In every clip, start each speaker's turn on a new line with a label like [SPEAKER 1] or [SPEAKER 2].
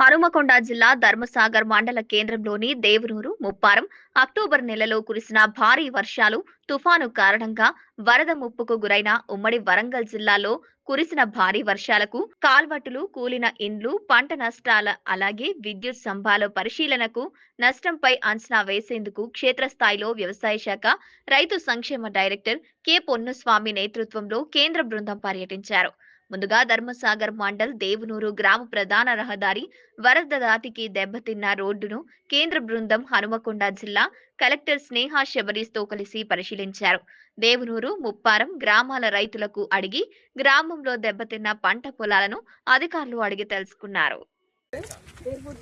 [SPEAKER 1] హనుమకొండ జిల్లా ధర్మసాగర్ మండల కేంద్రంలోని దేవనూరు ముప్పారం. అక్టోబర్ నెలలో కురిసిన భారీ వర్షాలు తుఫాను కారణంగా వరద ముప్పుకు గురైన ఉమ్మడి వరంగల్ జిల్లాలో కురిసిన భారీ వర్షాలకు కాల్వట్టులు కూలిన ఇండ్లు పంట నష్టాల అలాగే విద్యుత్ స్తంభాల పరిశీలనకు నష్టంపై అంచనా వేసేందుకు క్షేత్రస్థాయిలో వ్యవసాయ శాఖ రైతు సంక్షేమ డైరెక్టర్ కె. పొన్నుస్వామి నేతృత్వంలో కేంద్ర బృందం పర్యటించారు. ముందుగా ధర్మసాగర్ మండల్ దేవునూరు గ్రామ ప్రధాన రహదారి వరద దాతికి దెబ్బతిన్న రోడ్డును కేంద్ర బృందం హనుమకొండ జిల్లా కలెక్టర్ స్నేహ శబరిస్తో కలిసి పరిశీలించారు. దేవునూరు ముప్పారం గ్రామాల రైతులకు అడిగి గ్రామంలో దెబ్బతిన్న పంట పొలాలను అధికారులు అడిగి తెలుసుకున్నారు.
[SPEAKER 2] There would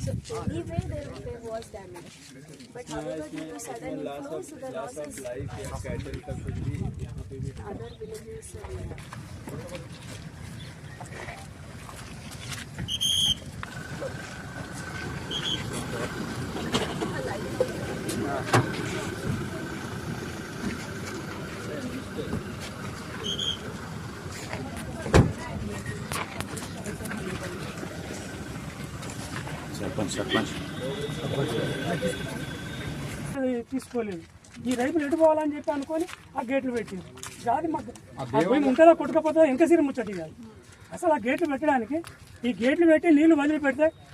[SPEAKER 2] so anyway there, there was damage. But however due to sudden inflow so the loss is other villages uh,
[SPEAKER 3] sarpanch sarpanch.
[SPEAKER 4] తీసుకోలేదు. ఈ రైతులు ఎటు పోవాలని చెప్పి అనుకొని ఆ గేట్లు పెట్టింది జాతి మాకు ఉంటుందా కొట్టుకపోతుందా ఇంకా సిరి ముచ్చటి కాదు అసలు ఆ గేట్లు పెట్టడానికి ఈ గేట్లు పెట్టి నీళ్ళు వదిలి పెడితే ఈ కింద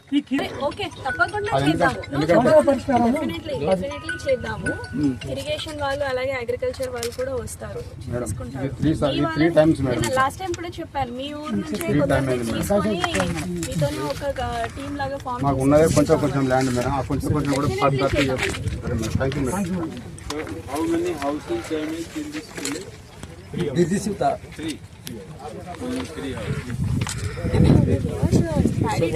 [SPEAKER 2] ఓకే తప్పకుండా చేద్దాము
[SPEAKER 4] పరిష్కారం
[SPEAKER 2] డెఫినెట్లీ డెఫినెట్లీ చేద్దాము ఇరిగేషన్ వాళ్ళు అలాగే అగ్రికల్చర్ వాళ్ళు కూడా వస్తారు చూసుకుంటారు
[SPEAKER 3] three sir three times madam
[SPEAKER 2] last time కూడా చెప్పాను మీ ఊరు నుంచి కొంతమంది తీసుకొని మీతోనే ఒక టీమ్ లాగా ఫామ్
[SPEAKER 3] మాకు ఉన్నదే కొంచెం కొంచెం ల్యాండ్ మేడం ఆ కొంచెం కొంచెం కూడా పద్ధతి సరే madam thank you madam
[SPEAKER 5] How many houses damaged in this village?
[SPEAKER 6] This is the
[SPEAKER 5] Three. Only three houses.
[SPEAKER 2] చేసి